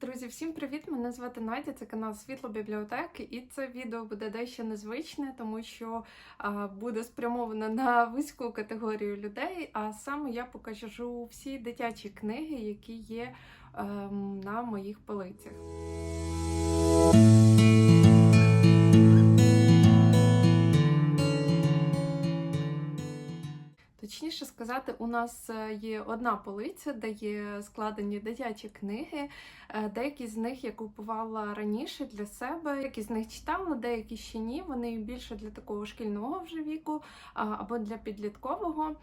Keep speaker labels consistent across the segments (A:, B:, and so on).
A: Друзі, всім привіт! Мене звати Надя, це канал Світло Бібліотеки, і це відео буде дещо незвичне, тому що а, буде спрямовано на вузьку категорію людей. А саме я покажу всі дитячі книги, які є а, на моїх полицях. Точніше сказати, у нас е, є одна полиця, де є складені дитячі книги. Е, Деякі з них я купувала раніше для себе, деякі з них читала, деякі ще ні. Вони більше для такого шкільного вже віку або для підліткового.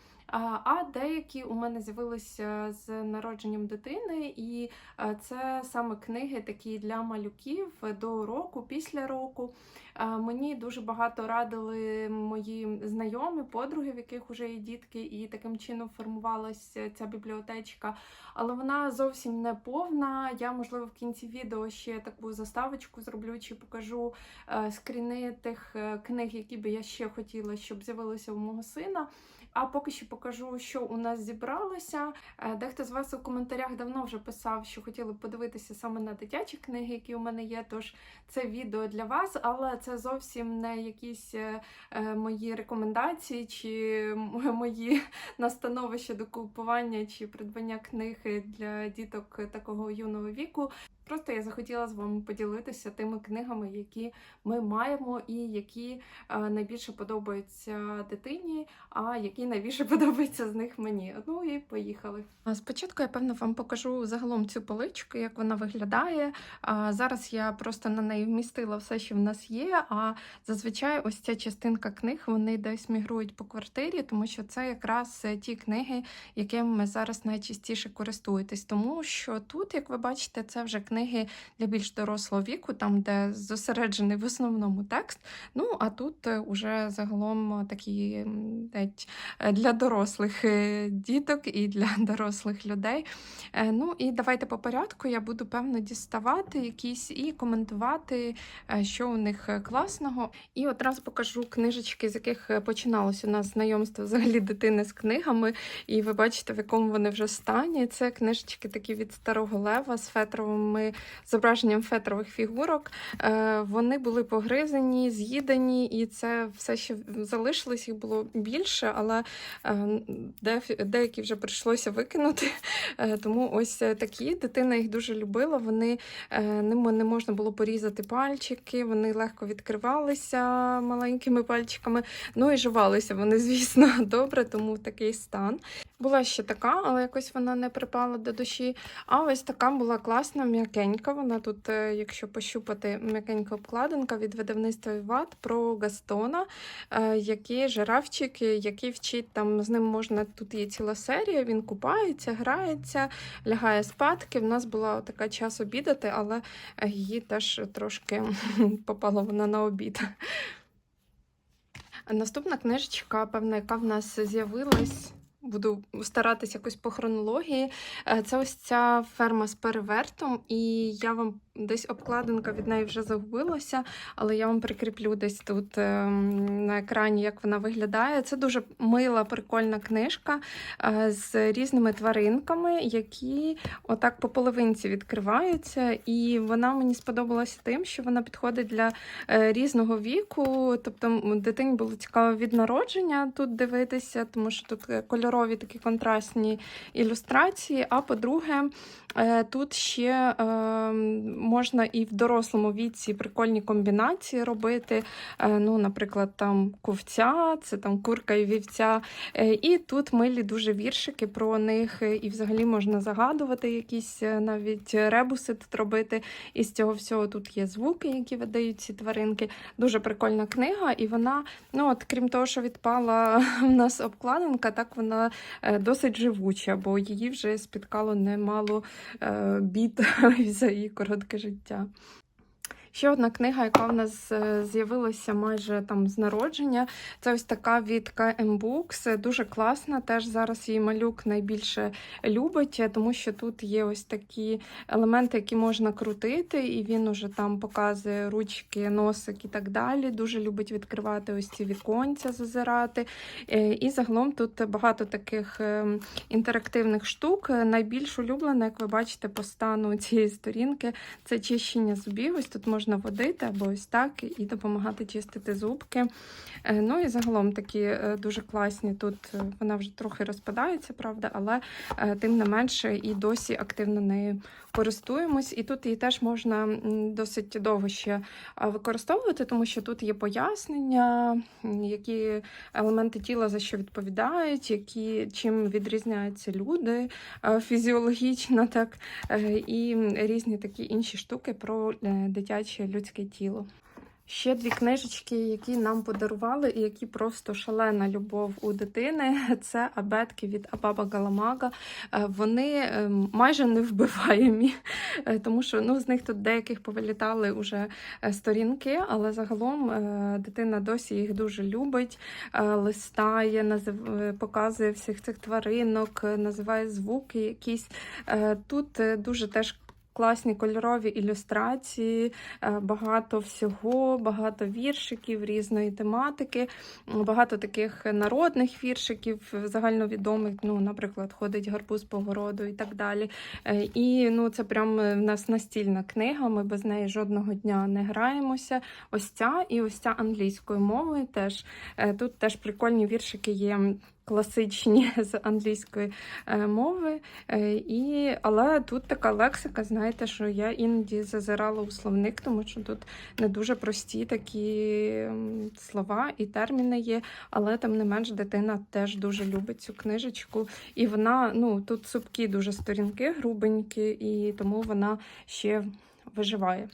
A: А деякі у мене з'явилися з народженням дитини, і е, це саме книги такі для малюків до року, після року. Мені дуже багато радили мої знайомі, подруги, в яких вже є дітки, і таким чином формувалася ця бібліотечка. Але вона зовсім не повна. Я, можливо, в кінці відео ще таку заставочку зроблю чи покажу е, скріни тих е, книг, які би я ще хотіла, щоб з'явилися у мого сина. А поки що покажу, що у нас зібралося. Е, Дехто з вас у коментарях давно вже писав, що хотіли б подивитися саме на дитячі книги, які у мене є. Тож це відео для вас, але це зовсім не якісь е, е, мої рекомендації чи мої настанови щодо купування чи придбання книг для діток такого юного віку. Просто я захотіла з вами поділитися тими книгами, які ми маємо, і які е, найбільше подобаються дитині, а які найбільше подобаються з них мені. Ну і поїхали. Спочатку я певно вам покажу загалом цю поличку, як вона виглядає. Зараз я просто на неї вмістила все, що в нас є. А зазвичай ось ця частинка книг вони десь мігрують по квартирі, тому що це якраз е, ті книги, якими ми зараз найчастіше користуєтесь. Тому що тут, як ви бачите, це вже книги для більш дорослого віку, там де зосереджений в основному текст. Ну а тут е, уже загалом такі м, е, для дорослих е, діток і для дорослих людей. Е, Ну і давайте по порядку. Я буду певно діставати якісь і коментувати, е, що у них е, класного. І одразу покажу книжечки, з яких е, починалось у нас знайомство взагалі дитини з книгами. І ви бачите, в якому вони вже стані. Це книжечки такі від старого лева з фетровими зображенням фетрових фігурок. Е, Вони були погризані, з'їдені, і це все ще залишилось, їх було більше, але е, деякі вже прийшлося викинути. Е, Тому ось такі дитина їх дуже любила. Вони ними не можна було порізати пальчики, вони легко відкривалися маленькими пальчиками. Ну і жувалися вони, звісно, добре, тому такий стан. Була ще така, але якось вона не припала до душі. А ось така була класна, м'якенька. Вона тут, е, якщо пощупати, м'якенька обкладинка від видавництва Віват про Гастона, е, який жирафчик, який вчить там з ним можна. Тут є ціла серія. Він купається, грається, лягає спадки. В нас була така час обідати, але її теж трошки попала вона на обід. Наступна книжечка, певна, яка в нас з'явилась. Буду старатися якось по хронології. Е, Це ось ця ферма з перевертом, і я вам десь обкладинка від неї вже загубилася, але я вам прикріплю десь тут ем, на екрані, як вона виглядає. Це дуже мила, прикольна книжка е, з різними тваринками, які отак по половинці відкриваються. І вона мені сподобалася тим, що вона підходить для е, різного віку. Тобто дитині було цікаво від народження тут дивитися, тому що тут е, кольорові такі контрастні ілюстрації. А по-друге, тут ще е, можна і в дорослому віці прикольні комбінації робити. Е, Ну, наприклад, там ковця, це там курка і вівця. Е, І тут милі дуже віршики про них, е, і взагалі можна загадувати якісь навіть ребуси тут робити. І з цього всього тут є звуки, які видають ці тваринки. Дуже прикольна книга, і вона, ну от крім того, що відпала в нас обкладинка, так вона досить живуча, бо її вже спіткало немало бід за її коротке життя. Ще одна книга, яка в нас е, з'явилася майже там з народження. Це ось така від KM Books. Дуже класна. Теж зараз її малюк найбільше любить, е, тому що тут є ось такі елементи, які можна крутити, і він уже там показує ручки, носик і так далі. Дуже любить відкривати ось ці віконця, зазирати. Е, І загалом тут багато таких ем, інтерактивних штук. Е, Найбільш улюблена, як ви бачите, по стану цієї сторінки, це чищення зубів. Ось тут можна водити або ось так і допомагати чистити зубки. Е, Ну і загалом такі е, дуже класні. Тут е, вона вже трохи розпадається, правда, але тим не менше і досі активно нею користуємось. І тут її теж можна досить довго ще використовувати, тому що тут є пояснення, які елементи тіла за що відповідають, які чим відрізняються люди фізіологічно, так і різні такі інші штуки про е, дитяче людське тіло. Ще дві книжечки, які нам подарували, і які просто шалена любов у дитини. Це абетки від Абаба Галамага. Е, Вони е, майже не вбиваємі, е, тому що ну, з них тут деяких повилітали уже сторінки, але загалом дитина досі їх дуже любить, листає, назив... показує всіх цих тваринок, називає звуки якісь. Тут дуже теж. Класні кольорові ілюстрації, е, багато всього, багато віршиків різної тематики, багато таких народних віршиків, загальновідомих, ну, наприклад, ходить гарбуз по городу і так далі. Е, І ну, це прям в нас настільна книга, ми без неї жодного дня не граємося. Ось ця і ось ця англійською мовою теж. Е, Тут теж прикольні віршики є. Класичні з англійської е, мови, Е, і, але тут така лексика, знаєте, що я іноді зазирала у словник, тому що тут не дуже прості такі слова і терміни є, але тим не менш дитина теж дуже любить цю книжечку. І вона, ну, тут супкі дуже сторінки, грубенькі, і тому вона ще виживає.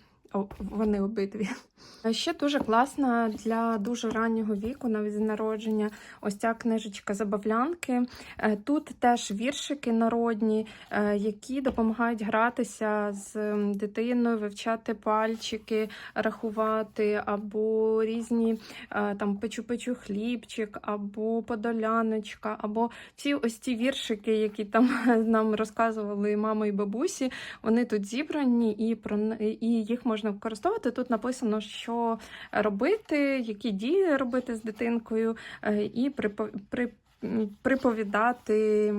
A: Вони обидві. Ще дуже класна для дуже раннього віку, навіть з народження, ось ця книжечка Забавлянки. Е, Тут теж віршики народні, е, які допомагають гратися з дитиною, вивчати пальчики, рахувати, або різні е, там печу-печу хлібчик, або подоляночка, або всі ось ці віршики, які там нам розказували мама і бабусі, вони тут зібрані і про і їх можна використовувати. Тут написано, що робити, які дії робити з дитинкою, е, і при. Приповідати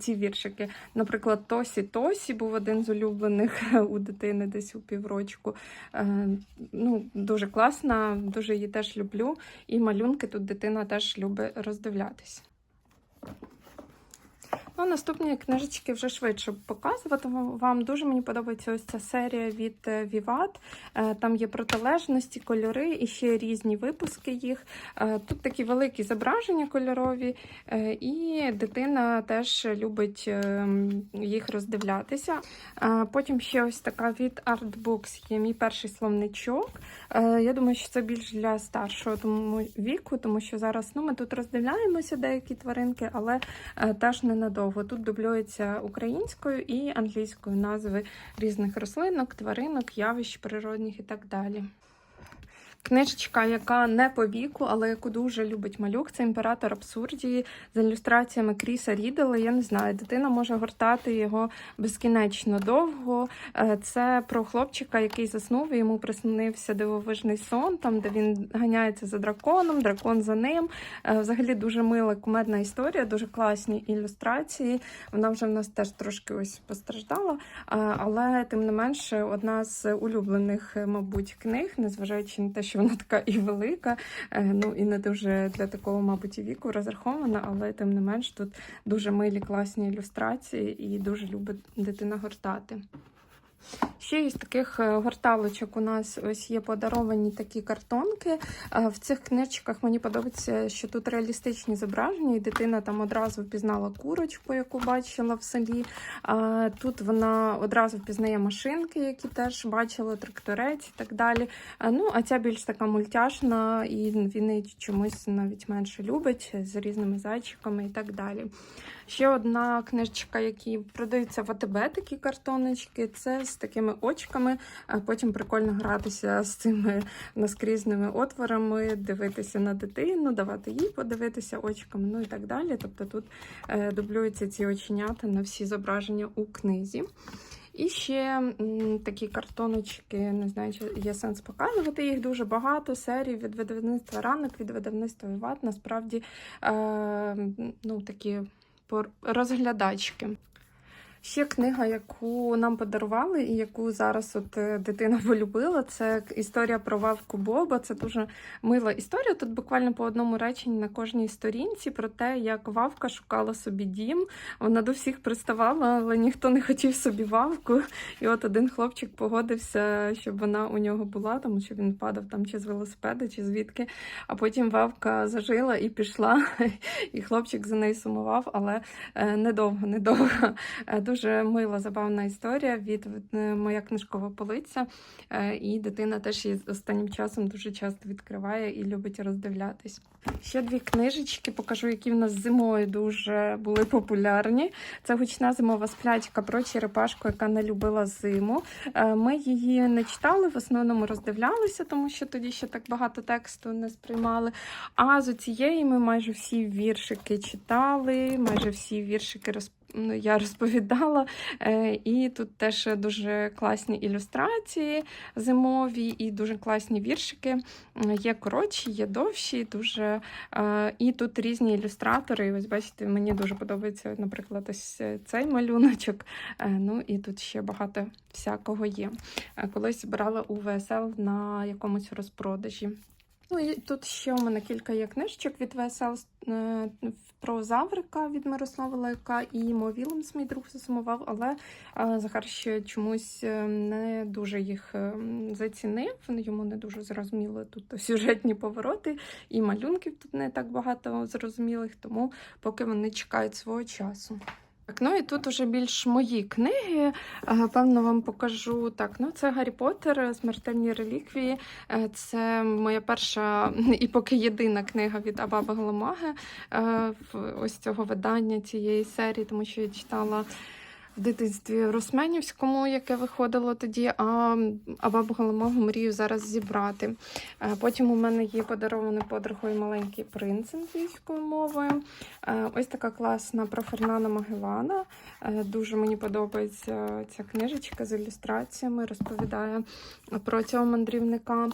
A: ці віршики. Наприклад, Тосі Тосі був один з улюблених у дитини десь у піврочку. Е, Ну, дуже класна, дуже її теж люблю. І малюнки тут дитина теж любить роздивлятись. Ну, наступні книжечки вже швидше показувати вам. Дуже мені подобається ось ця серія від е, Vivat. Е, Там є протилежності, кольори і ще різні випуски їх. Е, Тут такі великі зображення кольорові, і дитина теж любить е, їх роздивлятися. Потім ще ось така від Artbooks є мій перший словничок. Я думаю, що це більш для старшого тому віку, тому що зараз ну, ми тут роздивляємося деякі тваринки, але теж ненадовго. Тут дублюється українською і англійською назви різних рослинок, тваринок, явищ природних і так далі. Книжечка, яка не по віку, але яку дуже любить малюк, це імператор абсурдії з ілюстраціями Кріса Рідела. Я не знаю, дитина може гортати його безкінечно довго. Е, Це про хлопчика, який заснув, і йому приснився дивовижний сон, там де він ганяється за драконом, дракон за ним. Е, Взагалі дуже мила кумедна історія, дуже класні ілюстрації. Вона вже в нас теж трошки ось постраждала, е, але тим не менше одна з улюблених, мабуть, книг, незважаючи на те, що вона така і велика, е, ну і не дуже для такого, мабуть, і віку розрахована, але тим не менш тут дуже милі класні ілюстрації і дуже любить дитина гортати. Ще із таких е, горталочок у нас ось є подаровані такі картонки. Е, В цих книжках мені подобається, що тут реалістичні зображення, і дитина там одразу впізнала курочку, яку бачила в селі. Тут вона одразу впізнає машинки, які теж бачила, тракторець і так далі. Е, Ну, а ця більш така мультяшна, і він її чомусь навіть менше любить з різними зайчиками і так далі. Ще одна книжечка, які продаються в АТБ, такі картоночки. Це з такими очками. Потім прикольно гратися з цими наскрізними отворами, дивитися на дитину, давати їй подивитися очками, ну і так далі. Тобто тут е, дублюються ці оченята на всі зображення у книзі. І ще такі картоночки, не знаю, чи є сенс показувати. Їх дуже багато. Серій від видавництва ранок, від видавництва Виват. Насправді е, ну, такі розглядачки. Ще книга, яку нам подарували, і яку зараз от е, дитина полюбила, це історія про Вавку Боба. Це дуже мила історія. Тут буквально по одному реченні на кожній сторінці про те, як Вавка шукала собі дім. Вона до всіх приставала, але ніхто не хотів собі Вавку. І от один хлопчик погодився, щоб вона у нього була, тому що він падав там чи з велосипеда, чи звідки. А потім Вавка зажила і пішла, і хлопчик за нею сумував, але е, недовго, недовго. Дуже мила, забавна історія від е, моя книжкова полиця. Е, І дитина теж її останнім часом дуже часто відкриває і любить роздивлятись. Ще дві книжечки покажу, які в нас зимою дуже були популярні. Це гучна зимова сплячка про черепашку, яка не любила зиму. Е, Ми її не читали, в основному роздивлялися, тому що тоді ще так багато тексту не сприймали. А з цієї ми майже всі віршики читали, майже всі віршики розповідали. Я розповідала, Е, і тут теж дуже класні ілюстрації зимові і дуже класні віршики. Є коротші, є довші, дуже е, і тут різні ілюстратори. І Ось бачите, мені дуже подобається, наприклад, ось цей малюночок. Е, Ну і тут ще багато всякого є. Е, Колись брала у ВСЛ на якомусь розпродажі. Ну і тут ще у мене кілька є книжечок від ВСЛ е, про Заврика від Мирослава Лайка і Мо мій друг засумував, але е, Захар ще чомусь е, не дуже їх зацінив. Йому не дуже зрозуміли тут сюжетні повороти, і малюнків тут не так багато зрозумілих, тому поки вони чекають свого часу. Так, ну і тут уже більш мої книги. Е, Певно, вам покажу. Так, ну це Гаррі Поттер, Смертельні реліквії. Е, Це моя перша і поки єдина книга від Абаба Галамаги е, ось цього видання цієї серії, тому що я читала. В дитинстві Росменівському, яке виходило тоді, а Абабу Галамагу мрію зараз зібрати. Е, Потім у мене є подарований подругою маленький принц англійською мовою. Е, Ось така класна про Фернана Магеллана. Е, Дуже мені подобається ця книжечка з ілюстраціями, розповідає про цього мандрівника.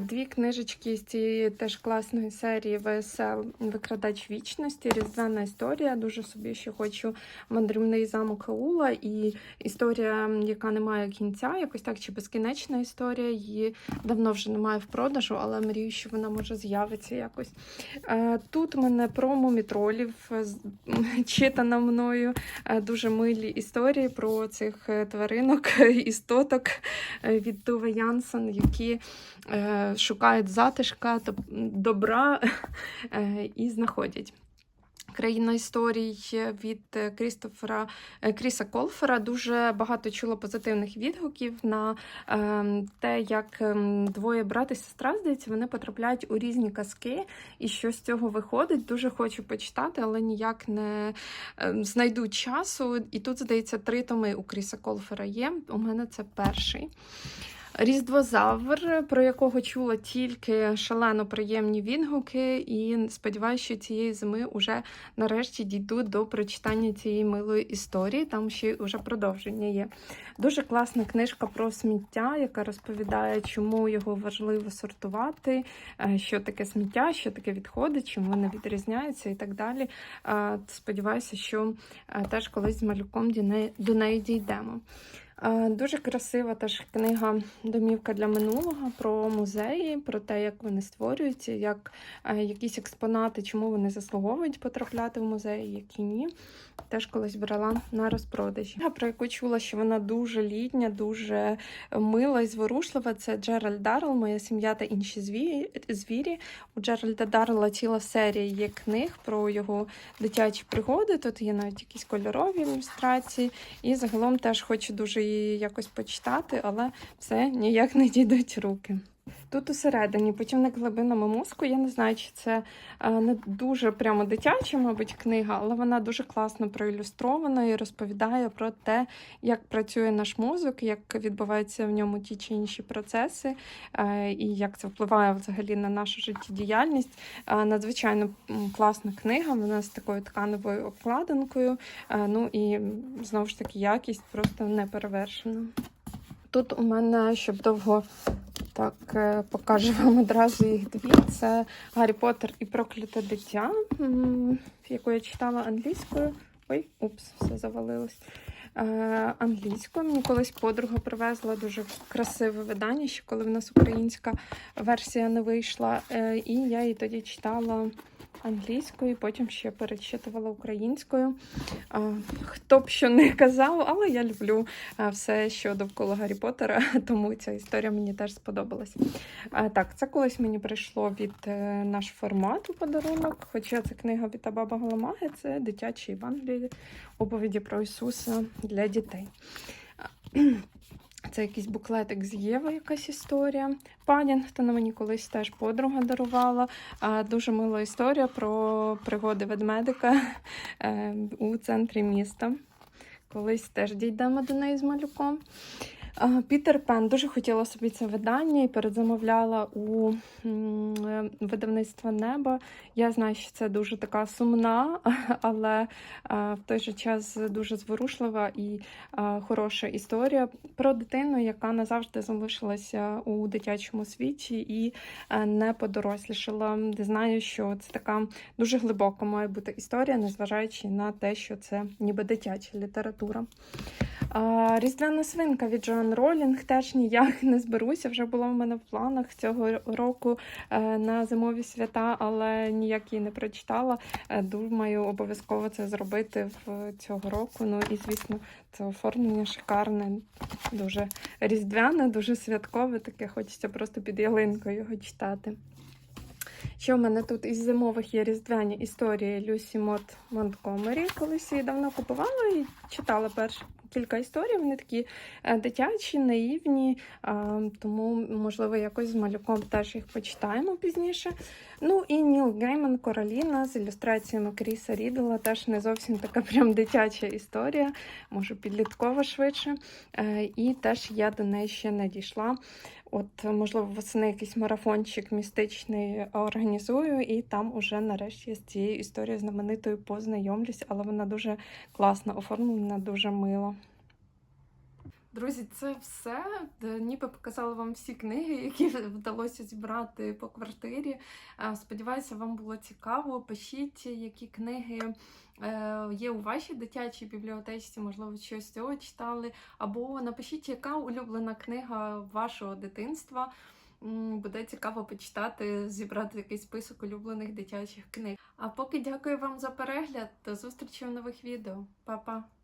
A: Дві книжечки з цієї теж класної серії ВСЛ Викрадач вічності, Різдвяна історія. Дуже собі ще хочу мандрівний замок Хаула і історія, яка не має кінця, якось так чи безкінечна історія. Її давно вже немає в продажу, але мрію, що вона може з'явиться якось. Е, Тут мене про мумітролів е, читана мною е, дуже милі історії про цих тваринок, істоток від Туве Янсен, які шукають затишка, добра і знаходять. Країна історій від е, Крістофера е, Кріса Колфера дуже багато чула позитивних відгуків на ем, те, як ем, двоє брат і сестра, здається, вони потрапляють у різні казки, і що з цього виходить. Дуже хочу почитати, але ніяк не ем, знайду часу. І тут, здається, три томи у Кріса Колфера є. У мене це перший. Різдвозавр, про якого чула тільки шалено приємні відгуки, і сподіваюся, що цієї зими уже нарешті дійду до прочитання цієї милої історії. Там ще й уже продовження є. Дуже класна книжка про сміття, яка розповідає, чому його важливо сортувати, е, що таке сміття, що таке відходи, чим вони відрізняються і так далі. Е, Сподіваюся, що е, теж колись з малюком до неї дійдемо. Дуже красива теж книга Домівка для минулого про музеї, про те, як вони створюються, як е, якісь експонати, чому вони заслуговують потрапляти в музеї, які ні. Теж колись брала на розпродажі. Про яку чула, що вона дуже літня, дуже мила і зворушлива. Це Джеральд Даррелл, Моя сім'я та інші звірі. У Джеральда Даррелла ціла серія є книг про його дитячі пригоди. Тут є навіть якісь кольорові ілюстрації. І загалом теж хочу дуже її якось почитати, але все ніяк не дійдуть руки. Тут усередині путівник глибинами мозку. Я не знаю, чи це е, не дуже прямо дитяча, мабуть, книга, але вона дуже класно проілюстрована і розповідає про те, як працює наш мозок, як відбуваються в ньому ті чи інші процеси, е, і як це впливає взагалі на нашу життєдіяльність. Е, Надзвичайно класна книга. Вона з такою тканевою обкладинкою. Ну і знову ж таки якість просто не перевершена. Тут у мене, щоб довго так е, покажу вам одразу їх дві. Це Гаррі Поттер і Прокляте дитя, яку я читала англійською. Ой, упс, все завалилось. Е, англійською. Мені колись подруга привезла дуже красиве видання, ще коли в нас українська версія не вийшла. Е, і я її тоді читала англійською, потім ще перечитувала українською. Хто б що не казав, але я люблю все, що довкола Гаррі Поттера, тому ця історія мені теж сподобалась. Так, це колись мені прийшло від е, наш формат у подарунок. Хоча це книга від Абаба Галамаги, це дитячі Євангелії, оповіді про Ісуса для дітей. Це якийсь буклетик з Єви, якась історія. Падінгтона мені колись теж подруга дарувала. Дуже мила історія про пригоди ведмедика е, у центрі міста. Колись теж дійдемо до неї з малюком. Пітер Пен дуже хотіла собі це видання і передзамовляла у е, видавництва Неба. Я знаю, що це дуже така сумна, але е, в той же час дуже зворушлива і е, хороша історія про дитину, яка назавжди залишилася у дитячому світі і не подорослішала. Знаю, що це така дуже глибока має бути історія, незважаючи на те, що це ніби дитяча література. Різдвяна свинка від Джоан Ролінг теж ніяк не зберуся. Вже було в мене в планах цього року е, на зимові свята, але ніяк її не прочитала. Е, Думаю, обов'язково це зробити в цього року. Ну і звісно, це оформлення шикарне, дуже різдвяне, дуже святкове. Таке хочеться просто під ялинкою його читати. Що в мене тут із зимових є різдвяні історії Люсі Мот Монткомері. Колись її давно купувала і читала перші кілька історій. Вони такі е, дитячі, наївні, тому, можливо, якось з малюком теж їх почитаємо пізніше. Ну і Ніл Гейман Короліна з ілюстраціями Кріса Рідела. Теж не зовсім така прям дитяча історія, може підліткова швидше. Е, І теж я до неї ще не дійшла. От, можливо, восени якийсь марафончик містичний організую, і там уже нарешті з цією історією знаменитою познайомлюсь, але вона дуже класно оформлена, дуже мило. Друзі, це все. Ніби показала вам всі книги, які вдалося зібрати по квартирі. Е, Сподіваюся, вам було цікаво. Пишіть, які книги е, є у вашій дитячій бібліотечці, можливо, щось цього читали. Або напишіть, яка улюблена книга вашого дитинства. Буде цікаво почитати, зібрати якийсь список улюблених дитячих книг. А поки дякую вам за перегляд. До зустрічі в нових відео. Па-па!